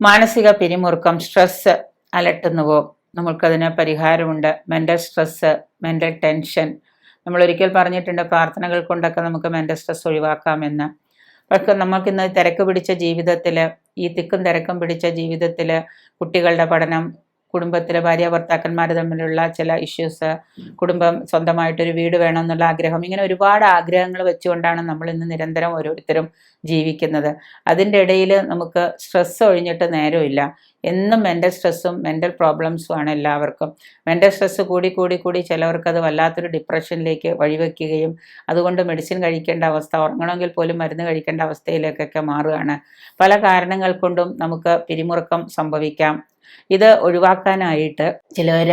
മാനസിക പിരിമുറുക്കം സ്ട്രെസ് അലട്ടുന്നുവോ? നമ്മൾക്കതിന് പരിഹാരമുണ്ട്. മെന്റൽ സ്ട്രെസ് മെന്റൽ ടെൻഷൻ നമ്മൾ ഒരിക്കൽ പറഞ്ഞിട്ടുണ്ട് പ്രാർത്ഥനകൾ കൊണ്ടൊക്കെ നമുക്ക് മെന്റൽ സ്ട്രെസ് ഒഴിവാക്കാമെന്ന്. പക്ഷെ നമുക്കിന്ന് തിരക്ക് പിടിച്ച ജീവിതത്തിൽ ഈ തിക്കും തിരക്കും പിടിച്ച ജീവിതത്തിൽ കുട്ടികളുടെ പഠനം കുടുംബത്തിലെ ഭാര്യ ഭർത്താക്കന്മാർ തമ്മിലുള്ള ചില ഇഷ്യൂസ് കുടുംബം സ്വന്തമായിട്ടൊരു വീട് വേണമെന്നുള്ള ആഗ്രഹം ഇങ്ങനെ ഒരുപാട് ആഗ്രഹങ്ങൾ വെച്ചുകൊണ്ടാണ് നമ്മൾ ഇന്ന് നിരന്തരം ഓരോരുത്തരും ജീവിക്കുന്നത്. അതിന്റെ ഇടയിൽ നമുക്ക് സ്ട്രെസ് ഒഴിഞ്ഞിട്ട് നേരമില്ല. എന്നും മെന്റൽ സ്ട്രെസ്സും മെന്റൽ പ്രോബ്ലംസും ആണ് എല്ലാവർക്കും. മെന്റൽ സ്ട്രെസ്സ് കൂടി കൂടി കൂടി ചിലവർക്കത് വല്ലാത്തൊരു ഡിപ്രഷനിലേക്ക് വഴിവെക്കുകയും അതുകൊണ്ട് മെഡിസിൻ കഴിക്കേണ്ട അവസ്ഥ ഉറങ്ങണമെങ്കിൽ പോലും മരുന്ന് കഴിക്കേണ്ട അവസ്ഥയിലേക്കൊക്കെ മാറുകയാണ്. പല കാരണങ്ങൾ കൊണ്ടും നമുക്ക് പിരിമുറുക്കം സംഭവിക്കാം. ഇത് ഒഴിവാക്കാനായിട്ട് ചിലവർ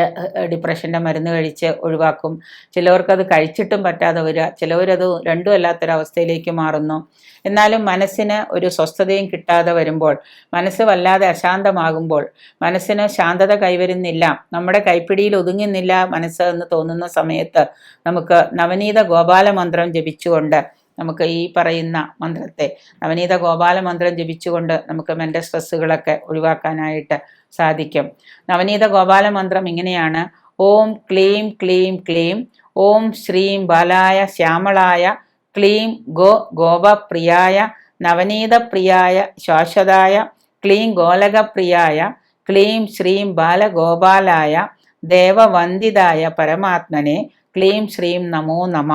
ഡിപ്രഷന്റെ മരുന്ന് കഴിച്ച് ഒഴിവാക്കും. ചിലവർക്കത് കഴിച്ചിട്ടും പറ്റാതെ വരിക ചിലവരത് രണ്ടും അല്ലാത്തൊരവസ്ഥയിലേക്ക് മാറുന്നു. എന്നാലും മനസ്സിന് ഒരു സ്വസ്ഥതയും കിട്ടാതെ വരുമ്പോൾ മനസ്സ് വല്ലാതെ അശാന്തമാകുമ്പോൾ മനസ്സിന് ശാന്തത കൈവരുന്നില്ല നമ്മുടെ കൈപ്പിടിയിൽ ഒതുങ്ങുന്നില്ല മനസ്സ് എന്ന് തോന്നുന്ന സമയത്ത് നമുക്ക് നവനീത ഗോപാല മന്ത്രം ജപിച്ചുകൊണ്ട് നമുക്ക് ഈ പറയുന്ന മന്ത്രത്തെ. നവനീത ഗോപാല മന്ത്രം ജപിച്ചുകൊണ്ട് നമുക്ക് മെന്റൽ സ്ട്രെസ്സുകളൊക്കെ ഒഴിവാക്കാനായിട്ട് സാധിക്കും. നവനീത ഗോപാല മന്ത്രം ഇങ്ങനെയാണ്. ഓം ക്ലീം ക്ലീം ക്ലീം. ഓം ശ്രീം ബാലായ ശ്യാമളായ. ക്ലീം ഗോ ഗോപപ്രിയായ. നവനീതപ്രിയായ ശാശ്വതായ. ക്ലീം ഗോലകപ്രിയായ. ക്ലീം ശ്രീം ബാലഗോപാലായ. ദേവവന്ദിതായ പരമാത്മനെ. ക്ലീം ശ്രീം നമോ നമ.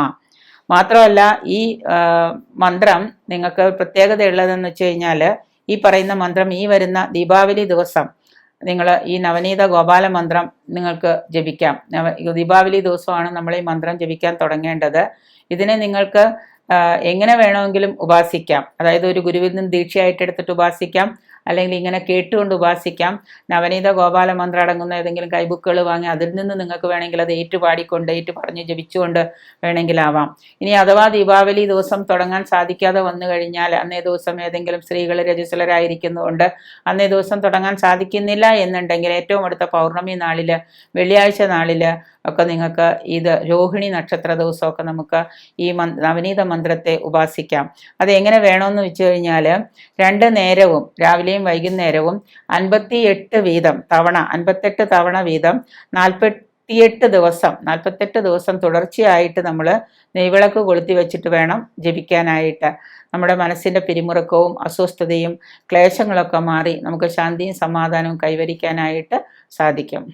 മാത്രമല്ല ഈ മന്ത്രം നിങ്ങൾക്ക് പ്രത്യേകത ഉള്ളതെന്ന് വെച്ച് കഴിഞ്ഞാൽ ഈ പറയുന്ന മന്ത്രം ഈ വരുന്ന ദീപാവലി ദിവസം നിങ്ങൾ ഈ നവനീത ഗോപാല മന്ത്രം നിങ്ങൾക്ക് ജപിക്കാം. ദീപാവലി ദിവസമാണ് നമ്മൾ ഈ മന്ത്രം ജപിക്കാൻ തുടങ്ങേണ്ടത്. ഇതിനെ നിങ്ങൾക്ക് എങ്ങനെ വേണമെങ്കിലും ഉപാസിക്കാം. അതായത് ഒരു ഗുരുവിൽ നിന്ന് ദീക്ഷയായിട്ട് എടുത്തിട്ട് ഉപാസിക്കാം. അല്ലെങ്കിൽ ഇങ്ങനെ കേട്ടുകൊണ്ട് ഉപാസിക്കാം. നവനീത ഗോപാല മന്ത്രം അടങ്ങുന്ന ഏതെങ്കിലും കൈബുക്കുകൾ വാങ്ങി അതിൽ നിന്ന് നിങ്ങൾക്ക് വേണമെങ്കിൽ അത് ഏറ്റുപാടിക്കൊണ്ട് ഏറ്റു പറഞ്ഞ് ജപിച്ചുകൊണ്ട് വേണമെങ്കിലാവാം ഇനി അഥവാ ദീപാവലി ദിവസം തുടങ്ങാൻ സാധിക്കാതെ വന്നു കഴിഞ്ഞാൽ അന്നേ ദിവസം ഏതെങ്കിലും സ്ത്രീകൾ രജസ്വലരായിരിക്കുന്നതുകൊണ്ട് അന്നേ ദിവസം തുടങ്ങാൻ സാധിക്കുന്നില്ല എന്നുണ്ടെങ്കിൽ ഏറ്റവും അടുത്ത പൗർണമി നാളിൽ വെള്ളിയാഴ്ച നാളിൽ ഒക്കെ നിങ്ങൾക്ക് ഇത് രോഹിണി നക്ഷത്ര ദിവസമൊക്കെ നമുക്ക് ഈ നവനീത മന്ത്രത്തെ ഉപാസിക്കാം. അത് എങ്ങനെ വേണമെന്ന് വെച്ച് കഴിഞ്ഞാൽ രണ്ട് നേരവും രാവിലെയും വൈകുന്നേരവും അൻപത്തി എട്ട് വീതം തവണ അൻപത്തെട്ട് തവണ വീതം നാൽപ്പത്തിയെട്ട് ദിവസം നാൽപ്പത്തെട്ട് ദിവസം തുടർച്ചയായിട്ട് നമ്മൾ നെയ്വിളക്ക് കൊളുത്തി വെച്ചിട്ട് വേണം ജപിക്കാനായിട്ട്. നമ്മുടെ മനസ്സിന്റെ പിരിമുറുക്കവും അസ്വസ്ഥതയും ക്ലേശങ്ങളൊക്കെ മാറി നമുക്ക് ശാന്തിയും സമാധാനവും കൈവരിക്കാനായിട്ട് സാധിക്കും.